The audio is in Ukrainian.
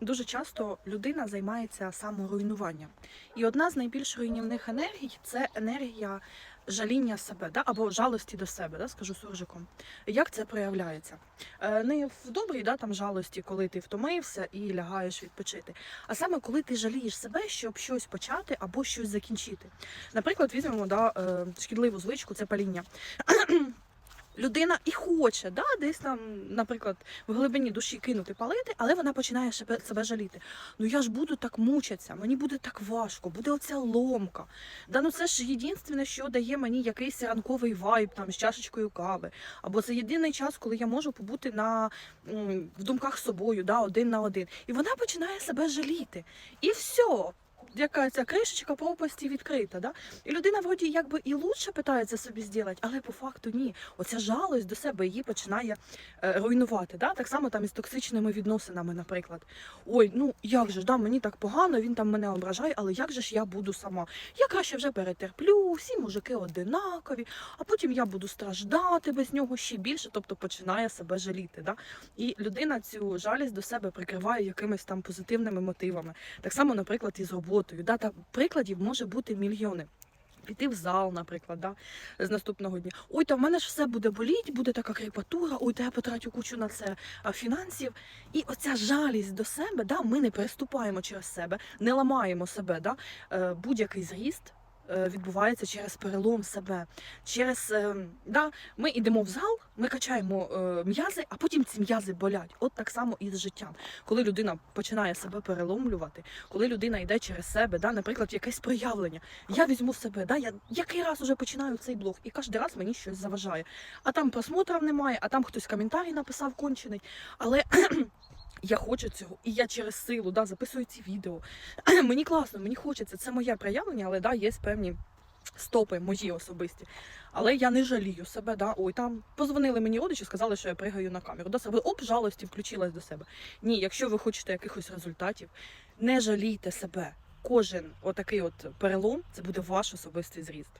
дуже часто людина займається саморуйнуванням. І одна з найбільш руйнівних енергій це енергія жаління себе, да? або жалості до себе, да? скажу суржиком. Як це проявляється? Е, Не в добрій да, там, жалості, коли ти втомився і лягаєш відпочити, а саме коли ти жалієш себе, щоб щось почати або щось закінчити. Наприклад, візьмемо да, е, шкідливу звичку, це паління. Людина і хоче, да, десь там, наприклад, в глибині душі кинути палити, але вона починає себе, себе жаліти. Ну я ж буду так мучитися, мені буде так важко, буде оця ломка. Да ну це ж єдине, що дає мені якийсь ранковий вайб там з чашечкою кави. Або це єдиний час, коли я можу побути на, в думках з собою, да, один на один. І вона починає себе жаліти. І все. Яка ця кришечка пропасті відкрита, да? І людина вроді якби і лучше питається собі зробити, але по факту ні. Оця жалость до себе її починає е, руйнувати. Да? Так само там із токсичними відносинами, наприклад. Ой, ну як же ж, да, мені так погано, він там мене ображає, але як же ж я буду сама? Я краще вже перетерплю, всі мужики одинакові, а потім я буду страждати без нього ще більше, тобто починає себе жаліти. Да? І людина цю жалість до себе прикриває якимись там позитивними мотивами. Так само, наприклад, із роботою. Да? Та прикладів може бути мільйони. Піти в зал, наприклад, да, з наступного дня. Ой, та в мене ж все буде боліть, буде така кріпатура, ой, та я потрачу кучу на це фінансів. І оця жалість до себе, да, ми не переступаємо через себе, не ламаємо себе. Да, е, будь-який зріст відбувається через перелом себе. Через, е, да, ми йдемо в зал, ми качаємо е, м'язи, а потім ці м'язи болять. От так само і з життям. Коли людина починає себе переломлювати, коли людина йде через себе, да, наприклад, якесь проявлення. Я візьму себе, да, я який раз уже починаю цей блог, і кожен раз мені щось заважає. А там просмотрів немає, а там хтось коментарі написав кончений. Але я хочу цього, і я через силу да, записую ці відео. мені класно, мені хочеться. Це моє проявлення, але да, є певні. Стопи мої особисті, але я не жалію себе. Да? Ой, там позвонили мені родичі, сказали, що я пригаю на камеру. До себе оп, жалості включилась до себе. Ні, якщо ви хочете якихось результатів, не жалійте себе. Кожен отакий от перелом це буде ваш особистий зріст.